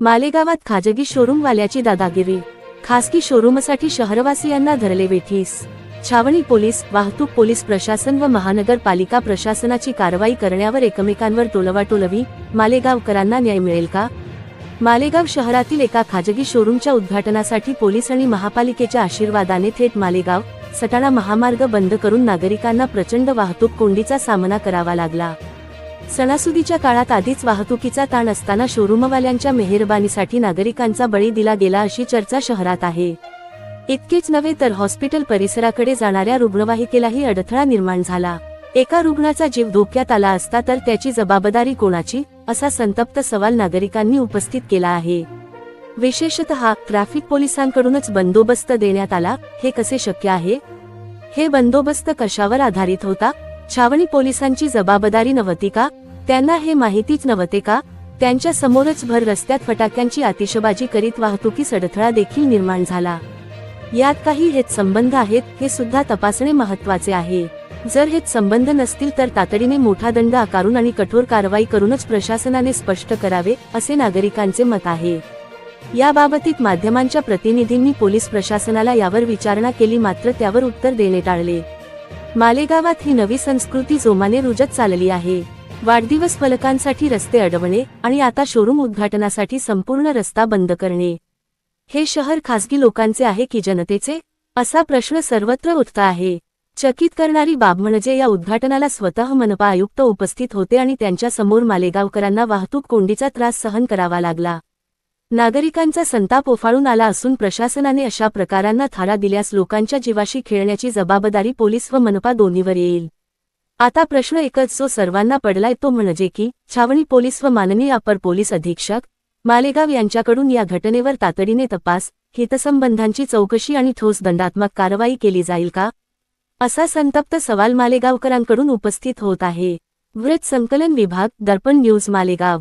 मालेगावात खाजगी शोरूमवाल्याची दादागिरी. खासगी शोरूमसाठी शहरवासियांना धरले वेठीस. छावणी पोलीस वाहतूक पोलीस प्रशासन व महानगरपालिका प्रशासनाची कारवाई करण्यावर एकमेकांवर टोलवाटोलवी मालेगावकरांना न्याय मिळेल का? मालेगाव शहरातील एका खाजगी शोरूमच्या उद्घाटनासाठी पोलीस आणि महापालिकेच्या आशीर्वादाने थेट मालेगाव सटाणा महामार्ग बंद करून नागरिकांना प्रचंड वाहतूक कोंडीचा सामना करावा लागला. सणासुदीच्या काळात आधीच वाहतुकीचा ताण असताना शोरूमवाल्यांच्या मेहरबानीसाठी नागरिकांचा बळी दिला गेला अशी चर्चा शहरात आहे. इतकेच नव्हे तर हॉस्पिटल परिसराकडे जाणाऱ्या रुग्णवाहिकेलाही अडथळा निर्माण झाला. एका रुग्णाचा जीव धोक्यात आला असता तर त्याची जबाबदारी कोणाची? असा संतप्त सवाल नागरिकांनी उपस्थित केला आहे. विशेषतः ट्रॅफिक पोलिसांकडूनच बंदोबस्त देण्यात आला. हे कसे शक्य आहे? हे बंदोबस्त कशावर आधारित होता? छावणी पोलिसांची जबाबदारी नव्हती का? त्यांना हे माहितीच नव्हते का? त्यांच्या समोरच भर रस्त्यात फटाक्यांची आतिषबाजी करीत वाहतुकीस अडथळा देखील निर्माण झाला. यात काही हेच संबंध आहेत हे सुद्धा तपासणे महत्त्वाचे आहे. जर हेच संबंध नसतील तर तातडीने मोठा दंड आकारून आणि कठोर कारवाई करूनच प्रशासनाने स्पष्ट करावे असे नागरिकांचे मत आहे. याबाबतीत माध्यमांच्या प्रतिनिधींनी पोलीस प्रशासनाला यावर विचारणा केली मात्र त्यावर उत्तर देणे टाळले. मालेगावात ही नवी संस्कृती जोमाने रुजत चालली आहे. वाढदिवस फलकांसाठी रस्ते अडवणे आणि आता शोरूम उद्घाटनासाठी संपूर्ण रस्ता बंद करणे. हे शहर खासगी लोकांचे आहे की जनतेचे? असा प्रश्न सर्वत्र उठता आहे. चकित करणारी बाब म्हणजे या उद्घाटनाला स्वतः मनपा आयुक्त उपस्थित होते आणि त्यांच्यासमोर मालेगावकरांना वाहतूक कोंडीचा त्रास सहन करावा लागला. नागरिकांचा संताप ओफाळून आला असून प्रशासनाने अशा प्रकारांना थारा दिल्यास लोकांच्या जीवाशी खेळण्याची जबाबदारी पोलीस व मनपा दोन्हीवर येईल. आता प्रश्न एकच जो सर्वांना पडलाय तो म्हणजे की छावणी पोलीस व माननीय अपर पोलीस अधीक्षक मालेगाव यांच्याकडून या घटनेवर तातडीने तपास हितसंबंधांची चौकशी आणि ठोस दंडात्मक कारवाई केली जाईल का? असा संतप्त सवाल मालेगावकरांकडून उपस्थित होत आहे. वृत्त संकलन विभाग दर्पण न्यूज मालेगाव.